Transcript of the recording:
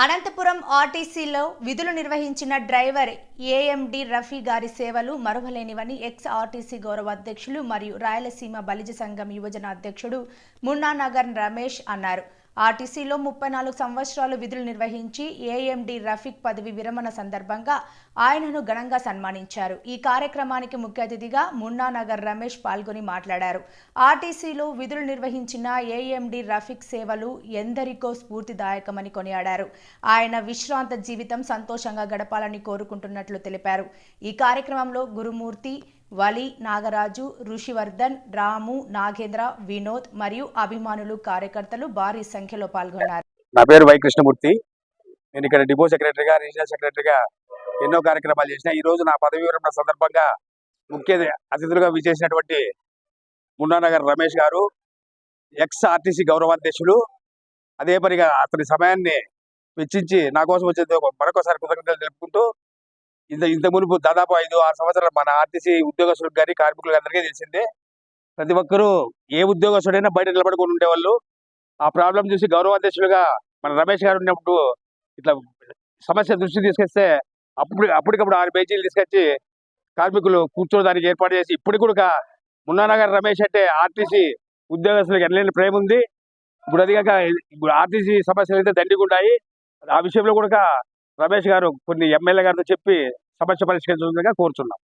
అనంతపురం ఆర్టీసీలో విధులు నిర్వహించిన డ్రైవర్ ఏఎండి రఫీ గారి సేవలు మరువలేనివని ఎక్స్ ఆర్టీసీ గౌరవ అధ్యక్షులు మరియు రాయలసీమ బలిజ సంఘం యువజన అధ్యక్షుడు మున్నానగర్ రమేష్ అన్నారు. ఆర్టీసీలో ముప్పై నాలుగు సంవత్సరాలు విధులు నిర్వహించి ఏఎండి రఫీక్ పదవి విరమణ సందర్భంగా ఆయనను ఘనంగా సన్మానించారు. ఈ కార్యక్రమానికి ముఖ్య అతిథిగా మున్నానగర్ రమేష్ పాల్గొని మాట్లాడారు. ఆర్టీసీలో విధులు నిర్వహించిన ఏఎండి రఫీక్ సేవలు ఎందరికో స్ఫూర్తిదాయకమని కొనియాడారు. ఆయన విశ్రాంత జీవితం సంతోషంగా గడపాలని కోరుకుంటున్నట్లు తెలిపారు. ఈ కార్యక్రమంలో గురుమూర్తి వలి నాగరాజు ఋషివర్ధన్ రాము నాగేంద్ర వినోద్ మరియు అభిమానులు కార్యకర్తలు భారీ సంఖ్యలో పాల్గొన్నారు. నా పేరు వై కృష్ణమూర్తి. నేను ఇక్కడ డిపో సెక్రటరీగా రీజనల్ సెక్రటరీగా ఎన్నో కార్యక్రమాలు చేసిన ఈ రోజు నా పదవి విరమణ సందర్భంగా ముఖ్య అతిథులుగా విచేసినటువంటి మున్నానగర్ రమేష్ గారు ఎక్స్ ఆర్టీసీ గౌరవాధ్యక్షులు. అదే పనిగా అతని సమయాన్ని వెచ్చించి నా కోసం వచ్చేది మరొకసారి కృతజ్ఞతలు తెలుపుకుంటూ ఇంత ఇంత మునుపు దాదాపు ఐదు ఆరు సంవత్సరాలు మన ఆర్టీసీ ఉద్యోగస్తులకు కానీ కార్మికులకు అందరికీ తెలిసిందే. ప్రతి ఒక్కరూ ఏ ఉద్యోగస్తుడైనా బయట నిలబడుకొని ఉండేవాళ్ళు. ఆ ప్రాబ్లం చూసి గౌరవాధ్యక్షులుగా మన రమేష్ గారు ఉన్నప్పుడు ఇట్లా సమస్య దృష్టి తీసుకొస్తే అప్పుడు అప్పటికప్పుడు ఆరు పేజీలు తీసుకొచ్చి కార్మికులు కూర్చోడానికి ఏర్పాటు చేసి ఇప్పుడు కూడా మున్నానగర్ రమేష్ అంటే ఆర్టీసీ ఉద్యోగస్తులకు ఎనలేని ప్రేమ ఉంది. ఇప్పుడు అది కాక ఇప్పుడు ఆర్టీసీ సమస్యలు అయితే దండిగా ఉన్నాయి ఆ విషయంలో కూడా రమేష్ గారు కొన్ని ఎమ్మెల్యే గారితో చెప్పి సమస్య పరిష్కరించాలని కోరుచున్నాం.